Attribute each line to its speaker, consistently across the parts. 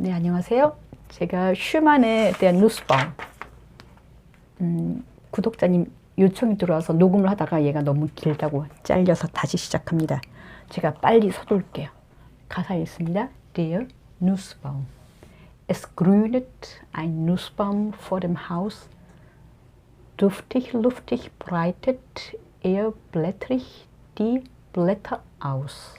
Speaker 1: 네, 안녕하세요. 제가 슈만에 대한 뉴스방 음, 구독자님 요청이 들어와서 녹음을 하다가 얘가 너무 길다고 잘려서 다시 시작합니다. 제가 빨리 서둘게요. 가사에 있습니다. Dear Nussbaum, es grünet ein Nussbaum vor dem Haus. Duftig, luftig breitet er blättrig die Blätter aus.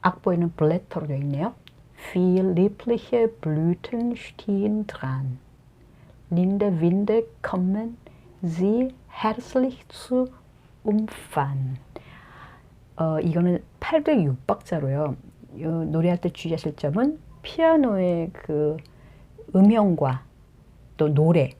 Speaker 1: 악보에는 블레터로 되어 있네요. Viel liebliche Blüten stehen dran. Linde Winde kommen sie herzlich zu umfahren. 어, 이거는 806박자로요. 노래할 때 주의하실 점은 피아노의 그 음형과 또 노래,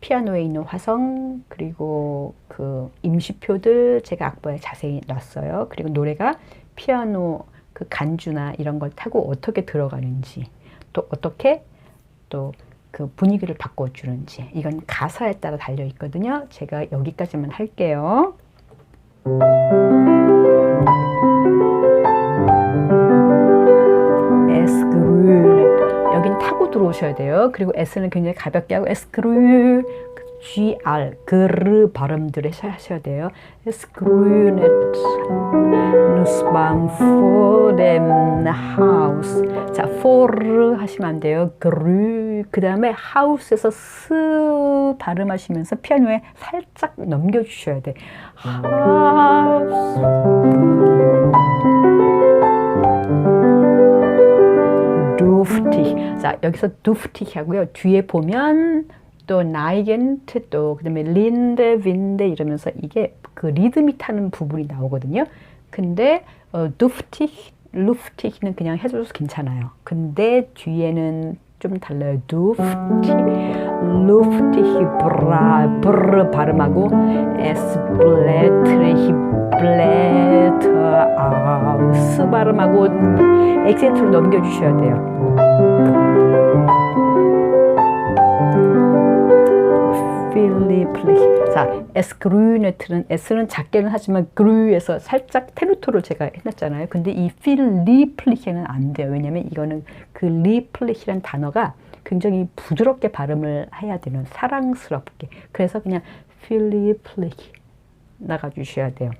Speaker 1: 피아노에 있는 화성 그리고 그 임시표들 제가 악보에 자세히 놨어요. 그리고 노래가 피아노 그 간주나 이런 걸 타고 어떻게 들어가는지 또 어떻게 또 그 분위기를 바꿔주는지 이건 가사에 따라 달려 있거든요. 제가 여기까지만 할게요. 에스그루 여긴 타고 들어오셔야 돼요. 그리고 S는 굉장히 가볍게 하고 에스그루 GR 그르 발음들을 하셔야 돼요. Es grünet Nussbaum vor dem Haus. 자, vor 하시면 안 돼요. grü 그 다음에 house에서 스 발음하시면서 피아노에 살짝 넘겨주셔야 돼. house. duftig. 자, 여기서 duftig 하고요. 뒤에 보면 또 나이겐트 또 그다음에 린데 빈데 이러면서 이게 그 리듬이 타는 부분이 나오거든요. 근데 어, 두프틱 루프틱는 그냥 해줘도 괜찮아요. 근데 뒤에는 좀 달라요. 두프틱 루프틱 브라 브르 발음하고 에스 블레트레히 블레터 아스 발음하고 액센트를 넘겨주셔야 돼요. 필리플리. 자, S 그루네트는 S는 작게는 하지만 그루에서 살짝 테누토를 제가 해놨잖아요. 근데 이 필리플리히는 안 돼요. 왜냐면 이거는 그 리플리히란 단어가 굉장히 부드럽게 발음을 해야 되는 사랑스럽게. 그래서 그냥 필리플리히 나가주셔야 돼요.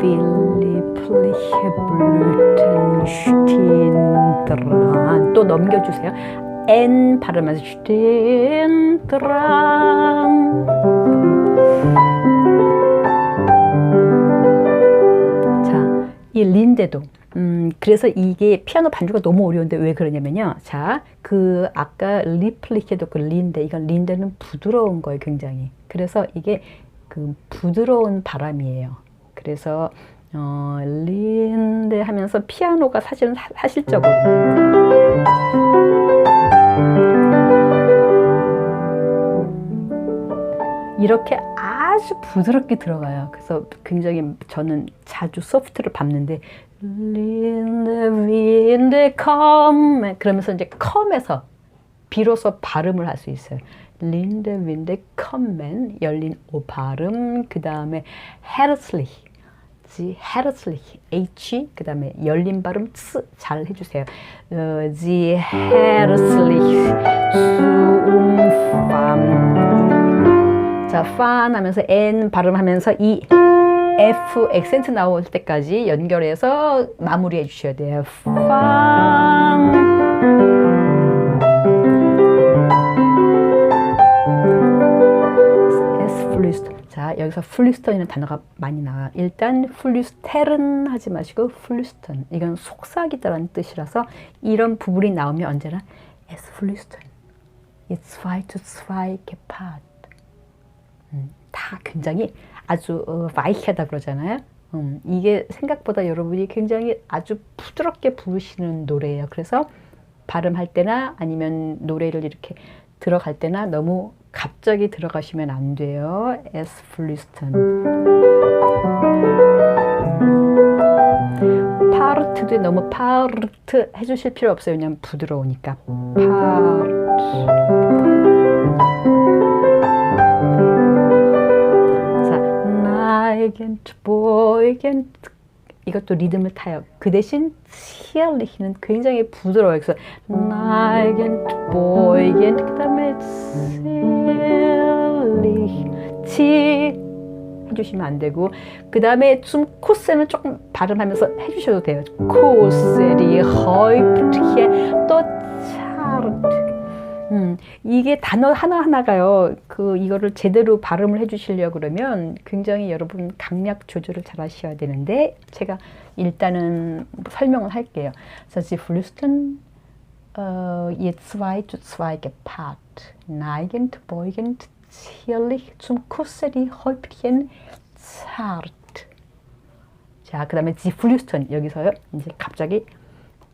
Speaker 1: 필리플리히 블루텐슈틴 드란 또 넘겨주세요. N 발음하면서 dran. 자, 이 린데도 음, 그래서 이게 피아노 반주가 너무 어려운데 왜 그러냐면요. 자, 그 아까 리플리케도 그 린데, 이건 린데는 부드러운 거예요, 굉장히. 그래서 이게 그 부드러운 바람이에요. 그래서 어, 린데 하면서 피아노가 사실은 사, 사실적으로 이렇게 아주 부드럽게 들어가요. 그래서 굉장히 저는 자주 소프트를 밟는데 린드 컴 그러면서 이제 컴에서 비로소 발음을 할 수 있어요. 린드 윈드 컴맨 열린 오 발음 그 다음에 헤르슬리 지 헤르슬리 H 그 다음에 열린 발음 츠 잘 해주세요. 어, 지 헤르슬리 수음팜 자, 판 하면서 N 발음하면서 이 F 액센트 나올 때까지 연결해서 마무리해 주셔야 돼요. 판 자, 여기서 플리스턴이라는 단어가 많이 나와. 일단 플리스테른 하지 마시고 플리스턴. 이건 속삭이다라는 뜻이라서 이런 부분이 나오면 언제나 es flüstern. It's zwei to zwei gepart. 음, 다 굉장히 아주 어, 와이하다 그러잖아요. 음, 이게 생각보다 여러분이 굉장히 아주 부드럽게 부르시는 노래예요. 그래서 발음할 때나 아니면 노래를 이렇게 들어갈 때나 너무 갑자기 들어가시면 안 돼요. S 플리스턴. 파르트도 너무 파르트 해주실 필요 없어요. 왜냐면 부드러우니까. 파르트. 자, 나에겐 보이겐 이것도 리듬을 타요. 그 대신 zierlich는 굉장히 부드러워요. 그래서 neigend, beugend, 그다음에 zierlich, 지 해주시면 안 되고 그 다음에 좀 코스는 조금 발음하면서 해주셔도 돼요. 코스리, 허이프트히, 또 차르트. 음, 이게 단어 하나하나가요. 그 이거를 제대로 발음을 해 주시려 그러면 굉장히 여러분 강약 조절을 잘 하셔야 되는데 제가 일단은 설명을 할게요. So Sie flüstern äh, ihr zwei zu zwei geparkt, neigend, beugend, zierlich zum Kusse die Häubchen zart. 자, 그다음에 Sie flüstern 여기서요. 이제 갑자기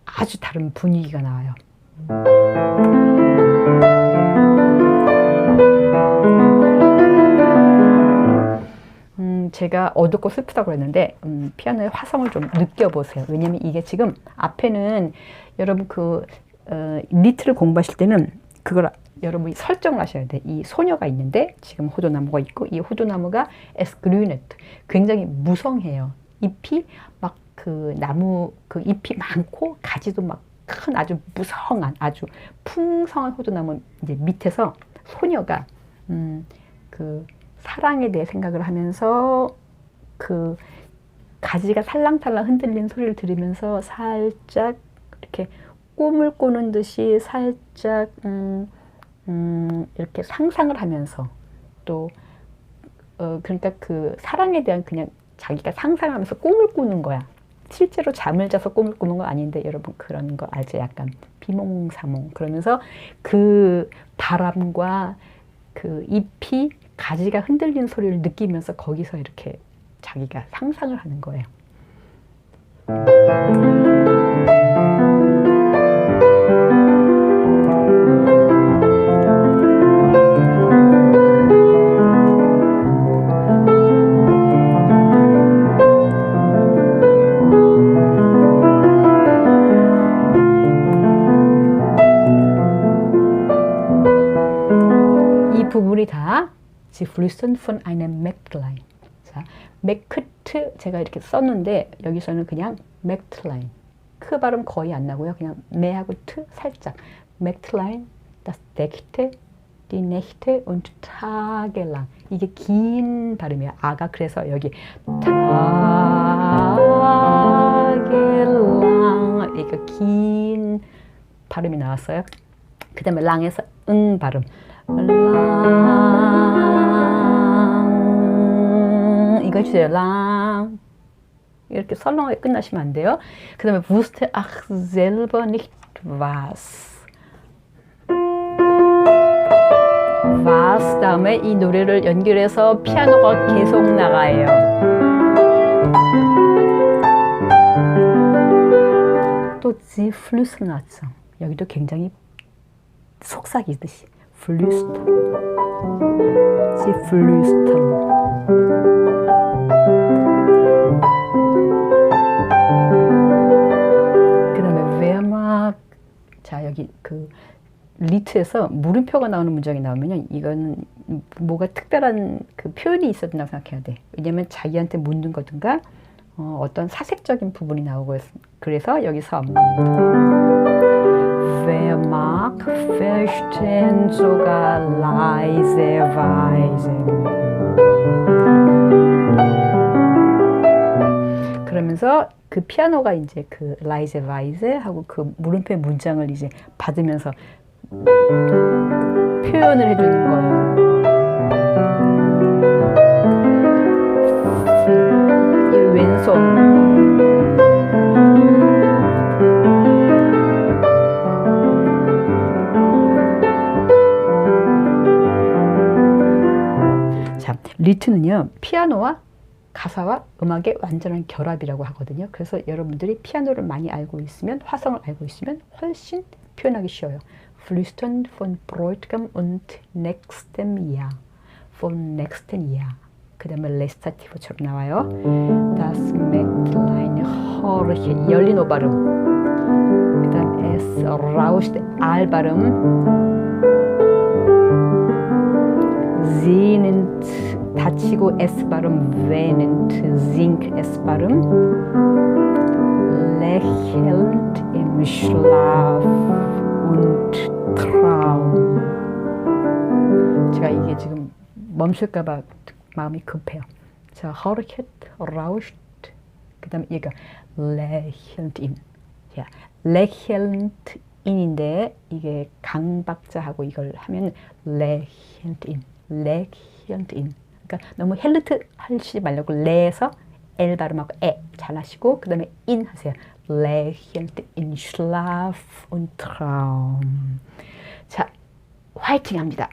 Speaker 1: 아주 다른 분위기가 나와요. 제가 어둡고 슬프다고 그랬는데 음, 피아노의 화성을 좀 느껴보세요. 왜냐면 이게 지금 앞에는 여러분 그 어, 리트를 공부하실 때는 그걸 여러분이 설정을 하셔야 돼. 이 소녀가 있는데 지금 호두나무가 있고 이 호두나무가 에스그루네트 굉장히 무성해요. 잎이 막 그 나무 그 잎이 많고 가지도 막 큰 아주 무성한 아주 풍성한 호두나무 이제 밑에서 소녀가 음, 그 사랑에 대해 생각을 하면서 그 가지가 살랑살랑 흔들리는 소리를 들으면서 살짝 이렇게 꿈을 꾸는 듯이 살짝 음, 음, 이렇게 상상을 하면서 또 어, 그러니까 그 사랑에 대한 그냥 자기가 상상하면서 꿈을 꾸는 거야. 실제로 잠을 자서 꿈을 꾸는 건 아닌데 여러분 그런 거 알죠? 약간 비몽사몽 그러면서 그 바람과 그 잎이 가지가 흔들리는 소리를 느끼면서 거기서 이렇게 자기가 상상을 하는 거예요. 이 부분이 다 Sie flüstern von einem Mägdlein. 자, 맥크트 제가 이렇게 썼는데 여기서는 그냥 맥트라인. 크 발음 거의 안 나고요. 그냥 매하고 트 살짝. 맥트라인, das Deckte, die Nächte und tagelang. 이게 긴 발음이야. 아가 그래서 여기 tagelang 이게 긴 발음이 나왔어요. 그 다음에 랑에서 응 발음. 랑 이거 해주세요. 랑 이렇게 설렁하게 끝나시면 안 돼요. 그 다음에 wusste ach selber nicht was was 다음에 이 노래를 연결해서 피아노가 계속 나가요. 또 sie flüstern 나죠. 여기도 굉장히 속삭이듯이 flüstern. Sie flüstern. 그다음에 그 리트에서 물음표가 나오는 문장이 나오면요, 이거는 뭐가 특별한 그 표현이 된다고 생각해야 돼. 왜냐면 자기한테 묻는 거든가 어, 어떤 사색적인 부분이 나오고 그래서 여기서 Wer mag, verstehen sogar leise Weise. 그러면서 그 피아노가 이제 그 라이제 와이제 하고 그 물음표 문장을 이제 받으면서 표현을 해주는 거예요. 이 왼손. 자, 리트는요, 피아노와 가사와 음악의 완전한 결합이라고 하거든요. 그래서 여러분들이 피아노를 많이 알고 있으면, 화성을 알고 있으면 훨씬 표현하기 쉬워요. Flüstern von Bräutigam und nächstem Jahr. von nächsten Jahr. 그 다음에 레스타티브처럼 나와요. Das Mägdlein horche, 열린 오 발음. 그 다음 es rauscht, 알 발음. sehnend 다치고 S 발음 während Sink S 발음 lächelnd im Schlaf und Traum 제가 이게 지금 멈출까 봐 마음이 급해요. 자, horchet, rauscht, 그 다음에 이거 lächelnd in. 자, lächelnd in인데 이게 강박자하고 이걸 하면 lächelnd in, lächelnd in. 그러니까 너무 헬르트 하시지 말라고 레에서 L 발음하고 에 잘 하시고 그 다음에 in 하세요. lächelnd in Schlaf und Traum. 자, 화이팅 합니다.